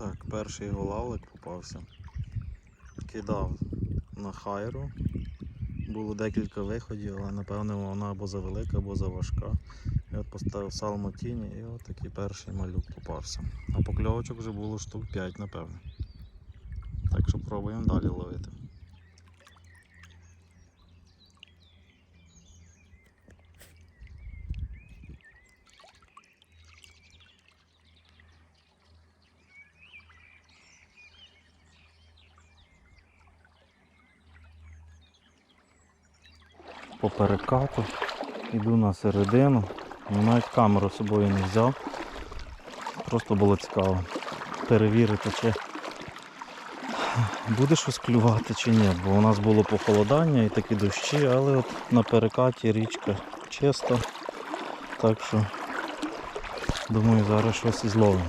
Так, перший голавлик попався. Кидав на хайру. Було декілька виходів, але напевно вона або завелика, або заважка. І от поставив салмо тіні і от такий перший малюк попався. А покльовочок вже було штук 5, напевно. Так що пробуємо далі ловити. По перекату йду на середину. Ну, Навіть камеру з собою не взяв. Просто було цікаво перевірити, чи буде щось клювати чи ні. Бо у нас було похолодання і такі дощі, але от на перекаті річка чиста. Так що думаю зараз щось і зловимо.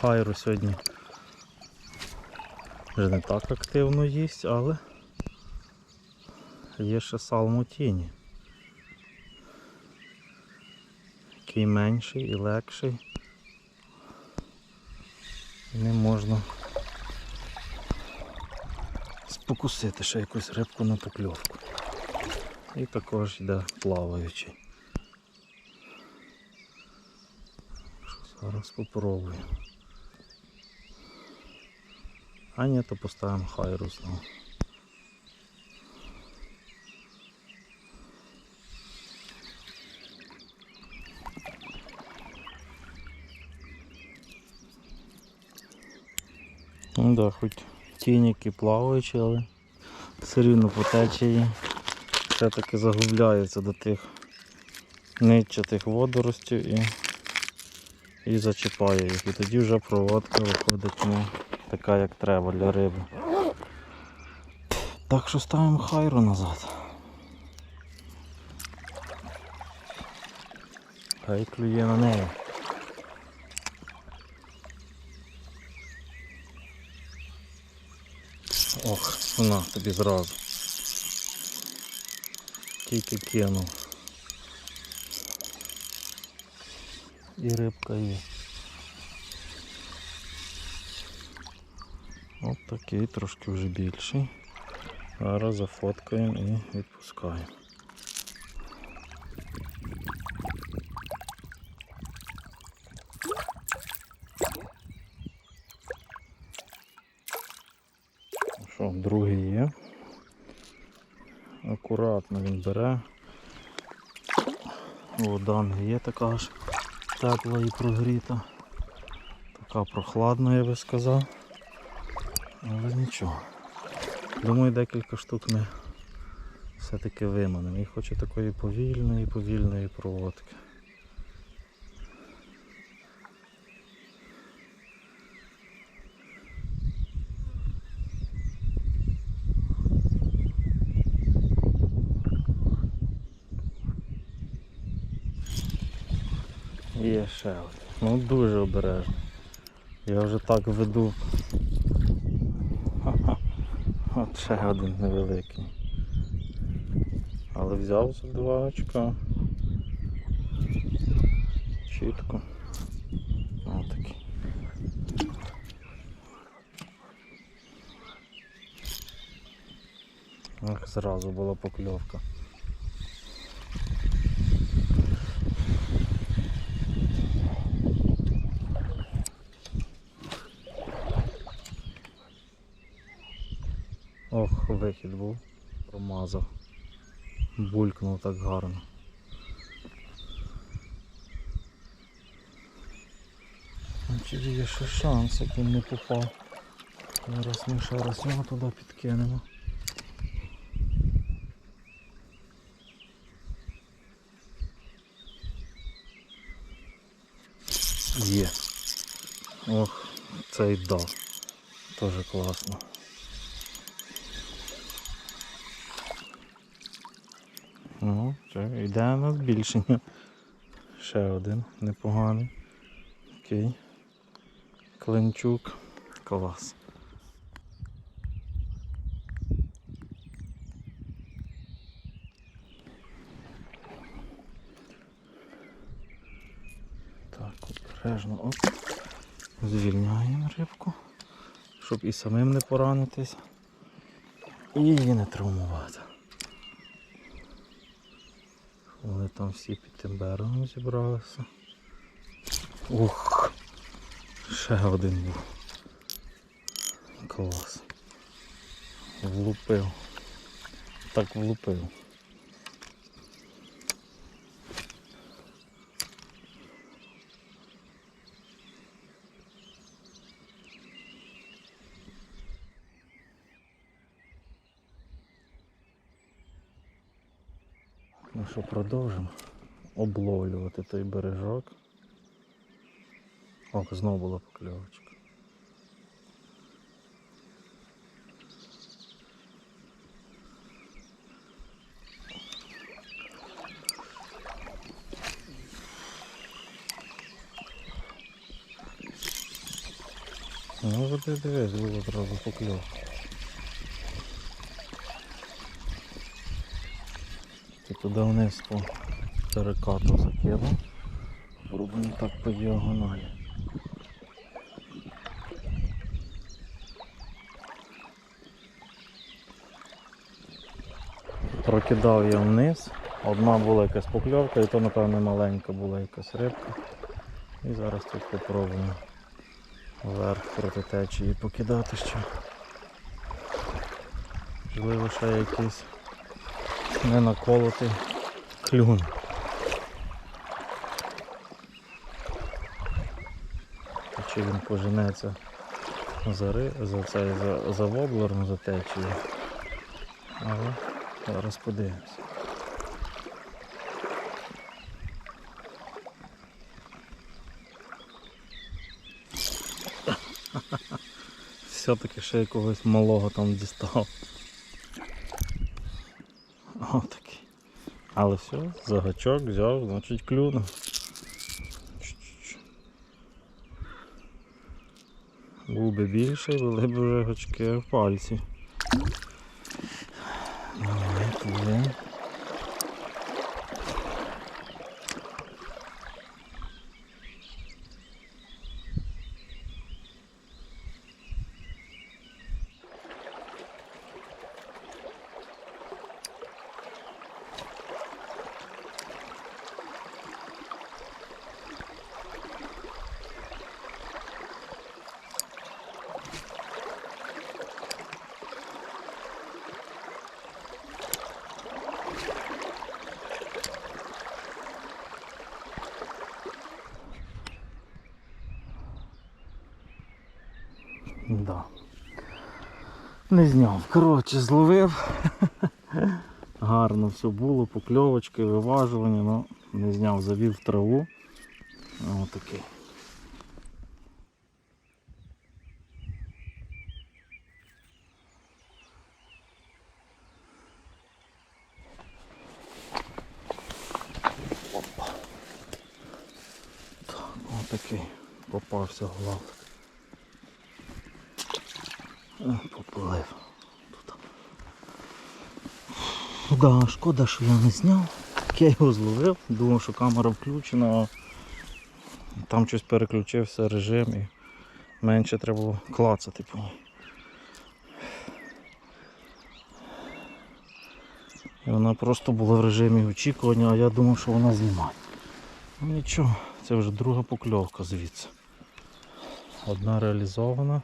Хайру сьогодні вже не так активно їсть, але є ще салмо тіні. Який менший і легший. Не можна спокусити ще якусь рибку на покльовку. І також йде плаваючий. Зараз спробую. А ні, то поставимо хайру знову. Ну да, хоч тініки плаваючі, але все рівно по течії все-таки загубляється до тих нитчатих водоростів і, і зачіпає їх. І тоді вже проводка виходить ну, така як треба для риби. Так що ставимо хайру назад. Хай клює на неї. Ох, вона тобі зразу. Тільки кинув. І рибка є. От такий трошки вже більший. Зараз зафоткаємо і відпускаємо. Що, другий є. Акуратно він бере. О, данга є така ж тепла і прогріта. Така прохладна, я би сказав. Але нічого. Думаю, декілька штук ми все-таки виманемо. І хочу такої повільної, повільної проводки. Є ще один. Ну дуже обережно. Я вже так веду. Ха-ха. От ще один невеликий. Але взяв за два очка. Чітко. Отакий. Ах, зразу була покльовка. Вихід був. Промазав. Булькнув так гарно. Значить є ще шанс, як він не попав. Зараз ми ще раз його туди підкинемо. Є. Ох, цей да. Тоже класно. Ну, це йде на збільшення. Ще один непоганий. Окей. Клинчук. Клас. Так, обережно. Оп. Звільняємо рибку, щоб і самим не поранитись, і її не травмувати. Вони там всі під тим берегом зібралися. Ух! Ще один був. Клас. Влупив. Так влупив. Ну що, продовжимо обловлювати той бережок. О, знову була покльовочка. Ну, води дивись, було одразу покльовка. Туди вниз по перекату закинув. Пробуємо так по діагоналі. Прокидав я вниз. Одна була якась покльовка, і то, напевно, маленька була якась рибка. І зараз тут попробуємо вверх проти течії покидати ще. Можливо, ще якийсь не наколотий клюн. Чи він поженеться за, ри... за, цей, за, за воблером, за течією. Але зараз подивимось. Все-таки ще якогось малого там дістав. Отакий. Але все, загачок взяв, значить клюнув. Був би більший, були б вже гачки в пальці. Давай, туди. Да. Не зняв. Коротше, зловив. Гарно все було, покльовочки, виважування, але не зняв, завів траву. Отакий. Так, отакий попався глав. Тут. Да, шкода, що я не зняв. Я його зловив, думав, що камера включена, там щось переключився режим і менше треба клацати по ній. І вона просто була в режимі очікування, а я думав, що вона знімає. Ну нічого, це вже друга покльовка звідси. Одна реалізована.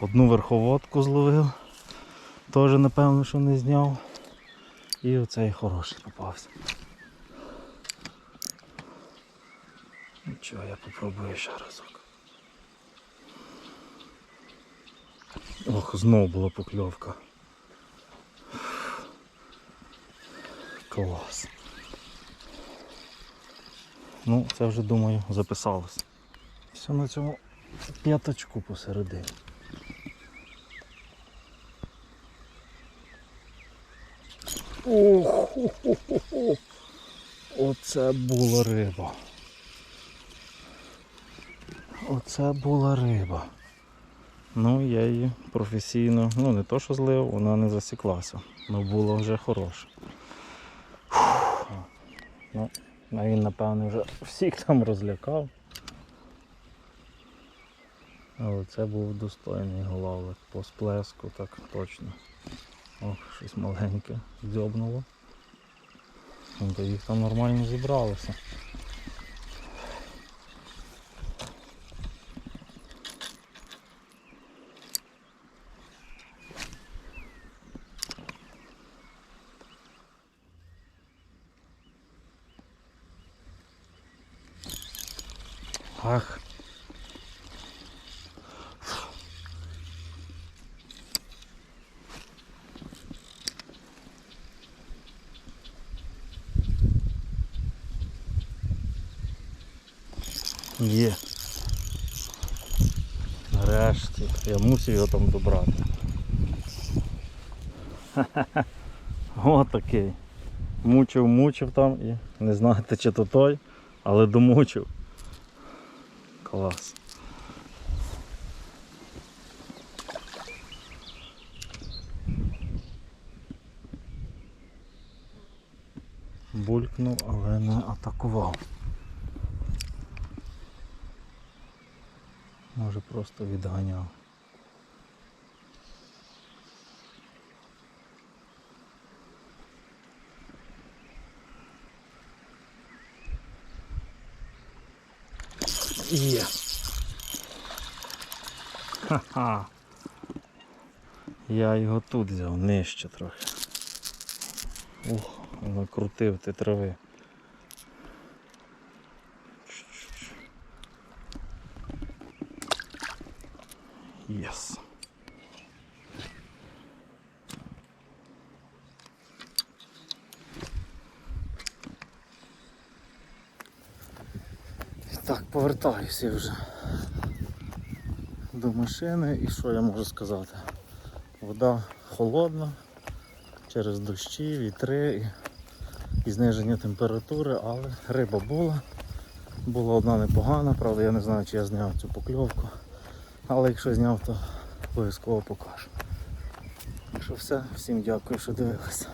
Одну верховодку зловив, теж напевно, що не зняв. І оцей хороший попався. Нічого, я попробую ще разок. Ох, знову була покльовка. Клас. Ну, це вже думаю записалось. Все на цьому п'яточку посередині. Ох, хо-хо-хо-хо. Оце була риба. Оце була риба. Ну, я її професійно, ну не то що злив, вона не засіклася. але була вже хороша. Фух. Ну, він, напевно, вже всіх там розлякав. Але це був достойний головик. По сплеску так точно. Ох, щось маленьке дзьобнуло. Ну, то їх там нормально зібралося. Ах. Є. Нарешті. Я мусив його там добрати. Отакий. Мучив, мучив там і не знаєте чи то той, але домучив. Клас. Булькнув, але не атакував. Може просто відганяв. Є. Ха-ха. Я його тут взяв нижче трохи. Ух, накрутив ти трави. Єс. Так, повертаюся вже до машини і що я можу сказати? Вода холодна, через дощі, вітри і, зниження температури, але риба була. Була одна непогана, правда я не знаю чи я зняв цю покльовку. Але якщо зняв, то обов'язково покажу. Так все, всім дякую, що дивилися.